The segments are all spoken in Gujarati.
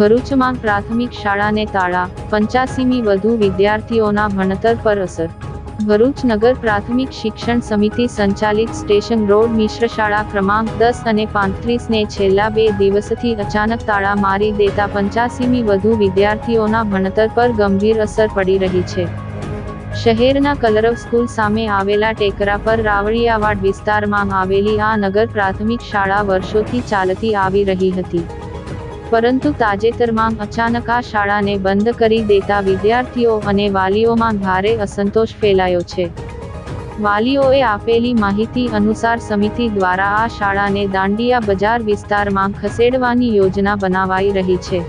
ભરૂચમાં પ્રાથમિક શાળાને તાળા, પંચ્યાસીમી વધુ વિદ્યાર્થીઓના ભણતર પર અસર. ભરૂચ નગર પ્રાથમિક શિક્ષણ સમિતિ સંચાલિત સ્ટેશન રોડ મિશ્ર શાળા ક્રમાંક દસ અને પાંત્રીસને છેલ્લા બે દિવસથી અચાનક તાળા મારી દેતા પંચ્યાસીમી વધુ વિદ્યાર્થીઓના ભણતર પર ગંભીર અસર પડી રહી છે. શહેરના કલરવ સ્કૂલ સામે આવેલા ટેકરા પર રાવળિયાવાડ વિસ્તારમાં આવેલી આ નગર પ્રાથમિક શાળા વર્ષોથી ચાલતી આવી રહી હતી. પરંતુ તાજેતરમાં અચાનક આ શાળાને બંધ કરી દેતા વિદ્યાર્થીઓ અને વાલીઓમાં ભારે અસંતોષ ફેલાયો છે. વાલીઓએ આપેલી માહિતી અનુસાર સમિતિ દ્વારા આ શાળાને દાંડિયા બજાર વિસ્તારમાં ખસેડવાની યોજના બનાવાઈ રહી છે.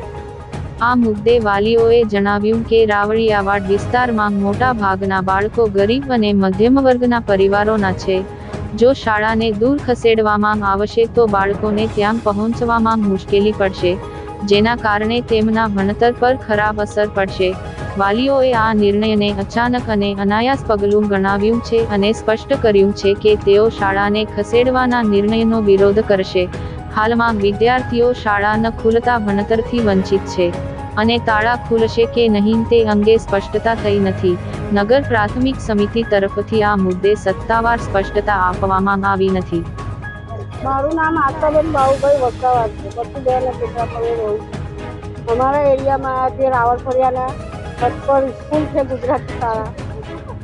આ મુદ્દે વાલીઓએ જણાવ્યું કે રાવળિયાવાડ વિસ્તારમાં મોટા ભાગના બાળકો ગરીબ અને મધ્યમ વર્ગના પરિવારોના છે જો શાળાને દૂર ખસેડવામાં આવશે તો બાળકોને ત્યાં પહોંચવામાં મુશ્કેલી પડશે, જેના કારણે તેમના ભણતર પર ખરાબ અસર પડશે. વાલીઓએ આ નિર્ણયને અચાનક અને અનાયાસ પગલું ગણાવ્યું છે અને સ્પષ્ટ કર્યું છે કે તેઓ શાળાને ખસેડવાના નિર્ણયનો વિરોધ કરશે. હાલમાં વિદ્યાર્થીઓ શાળા ન ખુલતા ભણતરથી વંચિત છે અને તાળા ખુલશે કે નહીં તે અંગે સ્પષ્ટતા થઈ નથી. નગર પ્રાથમિક સમિતિ તરફથી આ મુદ્દે સત્તાવાર સ્પષ્ટતા આપવામાં આવી નથી. મારું નામ આશાબેન બાબુભાઈ વસાવા છે. પછી બેન પર રહું છું. અમારા એરિયામાં જે રાવળફળિયાના પચપર સ્કૂલ છે ગુજરાતી શાળા.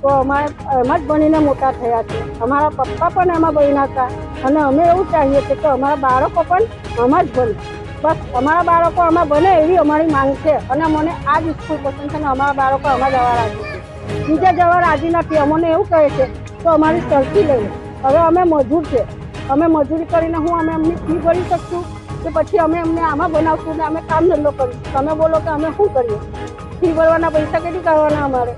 તો અમારે એમાં જ ભણીને મોટા થયા છે. અમારા પપ્પા પણ એમાં ભણ્યા હતા અને અમે એવું ચાહીએ છીએ કે અમારા બાળકો પણ આમાં જ ભણે. બસ અમારા બાળકો આમાં બને એવી અમારી માંગ છે અને મને આ જ સ્કૂલ પસંદ છે અને અમારા બાળકો આમાં જવા રાજી છે. બીજા જવા રાજી નથી અમને એવું કહે છે તો અમારી સરખી લઈને હવે અમે મજૂર છે. અમે મજૂરી કરીને હું અમે એમની ફી ભરી શકશું કે પછી અમે એમને આમાં બનાવશું ને અમે કામ ધંધો કરીશું? તમે બોલો કે અમે શું કરીએ? ફી ભરવાના પૈસા કેટલી કરવાના અમારે?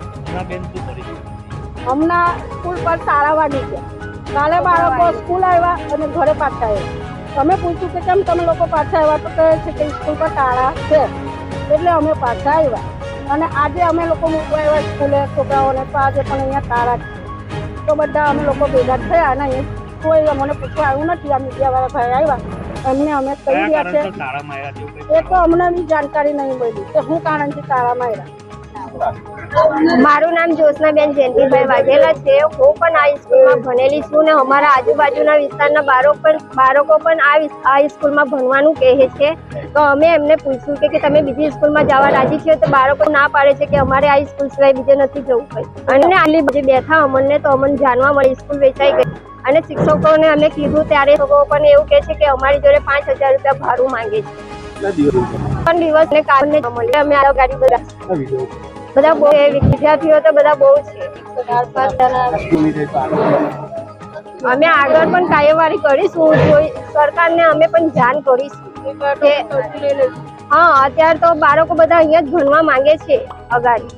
હમણાં સ્કૂલ પર વાગી ગયા. કાલે બાળકો સ્કૂલ આવ્યા અને ઘરે પાછા આવ્યા. તમે પૂછ્યું કે કેમ તમે લોકો પાછા આવ્યા? તો કહે છે કે સ્કૂલ પર તાળા છે. એટલે અમે પાછા આવ્યા. અને આજે અમે લોકો મૂકવા આવ્યા સ્કૂલે છોકરાઓને તો આજે પણ અહીંયા તારા છે. તો બધા અમે લોકો ભેગા થયા અને અહીંયા કોઈ અમને પૂછવા આવ્યું નથી આ મીડિયાવાળા ભાઈ આવ્યા. એમને અમે કહી રહ્યા છે. એ તો અમને જાણકારી નહીં મળી કે હું કારણથી તારા માર્યા મારું નામ જ્યોત્સનાબેન જયંતિભાઈ વાઘેલા છે. હું પણ આ સ્કૂલમાં ભણેલી છું ને અમારા આજુબાજુના વિસ્તારના બાળકો પણ બાળકો પણ આ આ સ્કૂલમાં ભણવાનું કહે છે. તો અમે એમને પૂછ્યું કે તમે બીજી સ્કૂલમાં જવા રાજી છો તો બાળકો ના પાડે છે કે અમારે આ સ્કૂલ સિવાય બીજે નથી જવું પડે અને આટલી બધી બેઠા અમને તો અમને જાણવા મળી સ્કૂલ વેચાઈ ગઈ. અને શિક્ષકોને અમે કીધું ત્યારે લોકો પણ એવું કહે છે કે અમારી જોડે પાંચ હજાર રૂપિયા ભાડું માંગે છે. પણ દિવસ? ને કારણે મળે અમે આ ગાડી બધા બધા બહુ વિદ્યાર્થીઓ તો બધા બહુ છે. અમે આગળ પણ કાર્યવાહી કરીશું. સરકારને અમે પણ જાણ કરીશું હા અત્યારે તો બાળકો બધા અહીંયા જ ભણવા માંગે છે અગાડી.